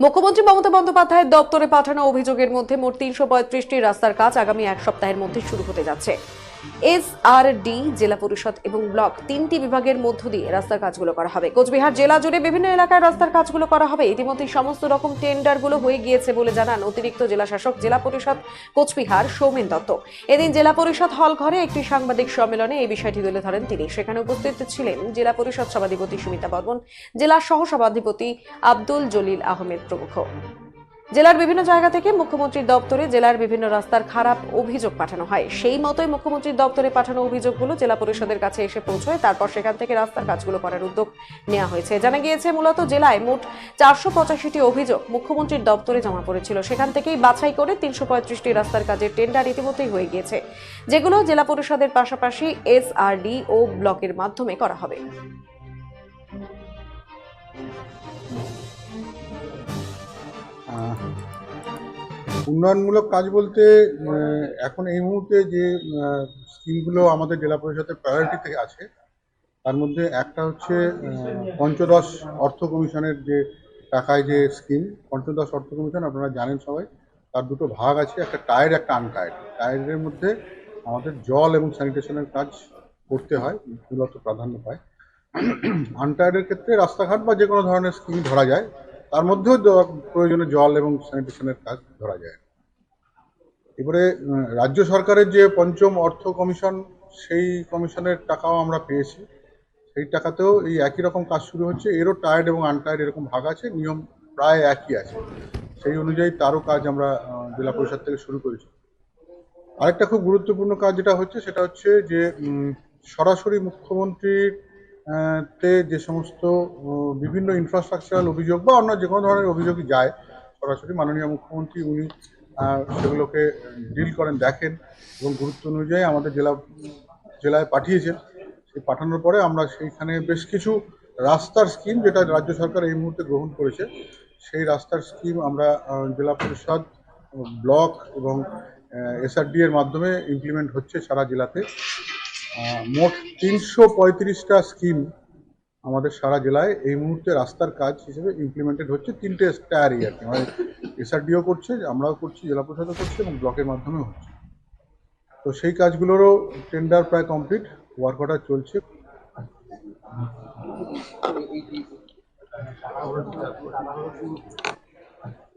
মুখ্যমন্ত্রী মমতা বন্দ্যোপাধ্যায়ের দপ্তরে পাঠানো অভিযোগের মধ্যে মোট তিনশো পঁয়ত্রিশটি রাস্তার কাজ আগামী এক সপ্তাহের মধ্যে শুরু হতে যাচ্ছে। এস আর ডি জেলা পরিষদ এবং ব্লক তিনটি বিভাগের মধ্য দিয়ে রাস্তার কাজগুলো করা হবে। কোচবিহার জেলা জুড়ে বিভিন্ন এলাকায় রাস্তার কাজগুলো করা হবে। ইতিমধ্যে সমস্ত রকম টেন্ডারগুলো হয়ে গিয়েছে বলে জানান অতিরিক্ত জেলা শাসক, জেলা পরিষদ কোচবিহার সৌমেন দত্ত। এদিন জেলা পরিষদ হল ঘরে একটি সাংবাদিক সম্মেলনে এই বিষয়টি তুলে ধরেন তিনি। সেখানে উপস্থিত ছিলেন জেলা পরিষদ সভাধিপতি সুমিতা বর্মন, জেলা সহসভাধিপতি আব্দুল জলিল আহমেদ প্রমুখ। জেলার বিভিন্ন জায়গা থেকে মুখ্যমন্ত্রীর দপ্তরে জেলার বিভিন্ন রাস্তার খারাপ অভিযোগ পাঠানো হয়। সেই মতোই মুখ্যমন্ত্রীর দপ্তরে পাঠানো অভিযোগগুলো জেলা পরিষদের কাছে এসে পৌঁছয়। তারপর সেখান থেকে রাস্তার কাজগুলো করার উদ্যোগ নেওয়া হয়েছে। জানা গিয়েছে, মূলত জেলায় মোট চারশো পঁচাশিটি অভিযোগ মুখ্যমন্ত্রীর দপ্তরে জমা পড়েছিল। সেখান থেকেই বাছাই করে তিনশো পঁয়ত্রিশটি রাস্তার কাজের টেন্ডার ইতিমধ্যেই হয়ে গিয়েছে। যেগুলো জেলা পরিষদের পাশাপাশি এসআরডি ও ব্লকের মাধ্যমে করা হবে। উন্নয়নমূলক কাজ বলতে এখন এই মুহূর্তে যে স্কিমগুলো আমাদের জেলা পরিষদের প্রায়োরিটিতে আছে, তার মধ্যে একটা হচ্ছে পঞ্চদশ অর্থ কমিশনের যে টাকায় যে স্কিম, পঞ্চদশ অর্থ কমিশন, আপনারা জানেন সবাই, তার দুটো ভাগ আছে, একটা টায়ার, একটা আনটায়ার। টায়ারের মধ্যে আমাদের জল এবং স্যানিটেশনের কাজ করতে হয় মূলত প্রাধান্য পায়। আনটায়ারের ক্ষেত্রে রাস্তাঘাট বা যে কোনো ধরনের স্কিম ধরা যায় তার মধ্যেও প্রয়োজনে জল এবং স্যানিটেশনের কাজ ধরা যায়। এবারে রাজ্য সরকারের যে পঞ্চম অর্থ কমিশন, সেই কমিশনের টাকাও আমরা পেয়েছি। সেই টাকাতেও এই একই রকম কাজ শুরু হচ্ছে। এরও টায়ার্ড এবং আনটায়ার্ড এরকম ভাগ আছে, নিয়ম প্রায় একই আছে। সেই অনুযায়ী তারও কাজ আমরা জেলা পরিষদ থেকে শুরু করেছি। আরেকটা খুব গুরুত্বপূর্ণ কাজ যেটা হচ্ছে, সেটা হচ্ছে যে সরাসরি মুখ্যমন্ত্রীর তে যে সমস্ত বিভিন্ন ইনফ্রাস্ট্রাকচারাল অভিযোগ বা অন্য যে কোনো ধরনের অভিযোগই যায়, সরাসরি মাননীয় মুখ্যমন্ত্রী উনি সেগুলোকে ডিল করেন, দেখেন এবং গুরুত্ব অনুযায়ী আমাদের জেলা, জেলায় পাঠিয়েছেন। সেই পাঠানোর পরে আমরা সেইখানে বেশ কিছু রাস্তার স্কিম যেটা রাজ্য সরকার এই মুহূর্তে গ্রহণ করেছে, সেই রাস্তার স্কিম আমরা জেলা পরিষদ, ব্লক এবং এসআরডি এর মাধ্যমে ইমপ্লিমেন্ট হচ্ছে সারা জেলাতে। মোট তিনশো পঁয়ত্রিশটা স্কিম আমাদের সারা জেলায় এই মুহূর্তে রাস্তার কাজ হিসেবে ইমপ্লিমেন্টেড হচ্ছে। তিনটে টায়ারই আর কি। মানে এসআরডিও করছে, আমরাও করছি, জেলা পরিষদও করছে এবং ব্লকের মাধ্যমেও হচ্ছে। তো সেই কাজগুলোরও টেন্ডার প্রায় কমপ্লিট ওয়ার্ক অর্ডার চলছে।